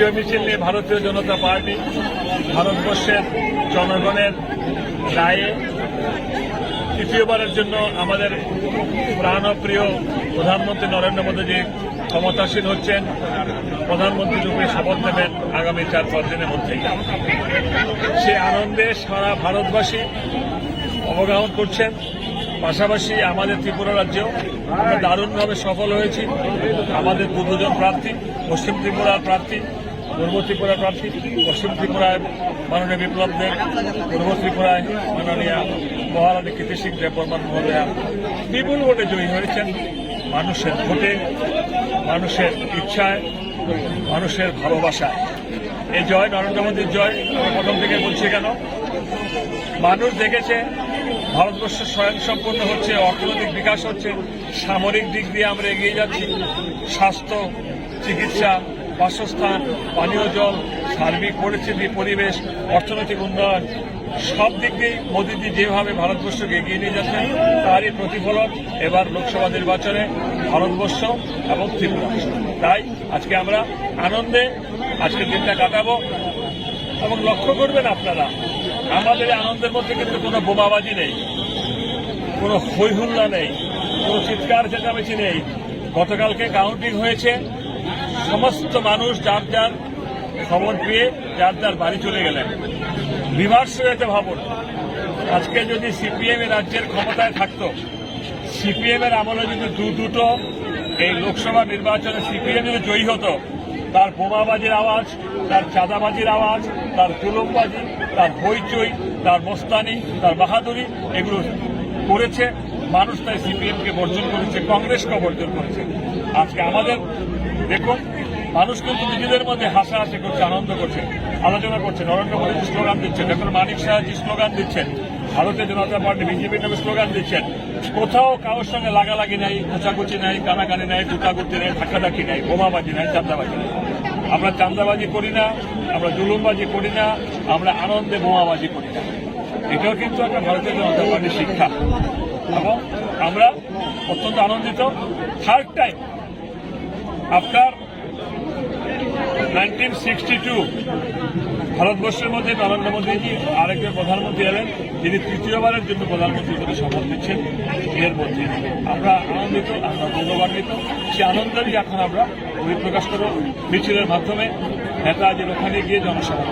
বিজয় মিছিল নিয়ে ভারতীয় জনতা পার্টি ভারতবর্ষের জনগণের রায়ে তৃতীয়বারের জন্য আমাদের প্রাণপ্রিয় প্রধানমন্ত্রী নরেন্দ্র মোদীজি ক্ষমতাসীন হচ্ছেন। প্রধানমন্ত্রী রূপে শপথ নেবেন আগামী চার, পাঁচ দিনের মধ্যেই। সে আনন্দে সারা ভারতবাসী অবগাহন করছেন। পাশাপাশি আমাদের ত্রিপুরা রাজ্যেও দারুণভাবে সফল হয়েছি। আমাদের দুজন প্রার্থী, পশ্চিম ত্রিপুরার প্রার্থী পূর্ব ত্রিপুরার প্রার্থী পশ্চিম ত্রিপুরায় মাননীয় বিপ্লব দেব পূর্ব ত্রিপুরায় মাননীয় মহারানী কীর্তি সিং দেববর্মান মহোদয়া বিপুল ভোটে জয়ী হয়েছেন। মানুষের ভোটে, মানুষের ইচ্ছায়, মানুষের ভালোবাসায়। এই জয় নরেন্দ্র মোদীর জয় আমি প্রথম থেকে বলছি কেন? মানুষ দেখেছে, ভারতবর্ষ স্বয়ংসম্পূর্ণ হচ্ছে, অর্থনৈতিক বিকাশ হচ্ছে, সামরিক দিক দিয়ে আমরা এগিয়ে যাচ্ছি, স্বাস্থ্য, চিকিৎসা বাসস্থান, পানীয় জল, সার্বিক পরিস্থিতি, পরিবেশ, অর্থনৈতিক উন্নয়ন, সব দিক দিয়েই মোদীজি যেভাবে ভারতবর্ষকে এগিয়ে নিয়ে যাচ্ছেন, তারই প্রতিফলন এবার লোকসভা নির্বাচনে, ভারতবর্ষ এবং ত্রিপুরা। তাই আজকে আমরা আনন্দে আজকে দিনটা কাটাবো। এবং লক্ষ্য করবেন আপনারা, আমাদের আনন্দের মধ্যে কিন্তু কোনো বোমাবাজি নেই, কোনো হৈহুল্লা নেই, কোনো চিৎকার চেঁচামেচি নেই। গতকালকে কাউন্টিং হয়েছে সমস্ত মানুষ যার যার খবর পেয়ে যার যার বাড়ি চলে গেলেন। বিভার্স হয়েছে ভাবুন। আজকে যদি সিপিএম রাজ্যের ক্ষমতায় থাকতো, সিপিএম এর আমলে যদি দু দুটো এই লোকসভা নির্বাচনে সিপিএম যদি জয়ী হতো, তার বোমাবাজির আওয়াজ, তার চাঁদাবাজির আওয়াজ, তার কুলমবাজি, তার হইচই, তার মোস্তানি, তার বাহাদুরি, এগুলো করেছে। মানুষ তাই সিপিএমকে বর্জন করেছে কংগ্রেসকে বর্জন করেছে। আজকে আমাদের দেখুন, মানুষ কিন্তু নিজেদের মধ্যে হাসাহাসি করছে, আনন্দ করছে, আলোচনা করছে, নরেন্দ্র মোদী স্লোগান দিচ্ছেন, ডক্টর মানিক শাহজি স্লোগান দিচ্ছেন ভারতীয় জনতা পার্টি বিজেপির নামে স্লোগান দিচ্ছেন, কোথাও কারোর সঙ্গে লাগালাগি নাই কোচাকুচি নাই, কানাকানি নাই কুটাকুটি নাই, ধাক্কাধাক্কি নাই, বোমাবাজি নাই চান্দাবাজি নাই। আমরা চান্দাবাজি করি না, আমরা জুলুমবাজি করি না, আমরা আনন্দে বোমাবাজি করি না। এটাও কিন্তু একটা ভারতীয় জনতা পার্টির শিক্ষা। এবং আমরা অত্যন্ত আনন্দিত। Third time after nineteen sixty two, ভারতবর্ষের মধ্যে নরেন্দ্র মোদীজি আরেকজন প্রধানমন্ত্রী এলেন, যিনি তৃতীয়বারের জন্য প্রধানমন্ত্রী পদে শপথ নিচ্ছেন। এর মধ্যে আমরা আনন্দিত, আমরা গৌরবান্বিত, সেই আনন্দেরই এখন আমরা পরিপ্রকাশ করব মিছিলের মাধ্যমে। নেতাজির ওখানে গিয়ে জনসভা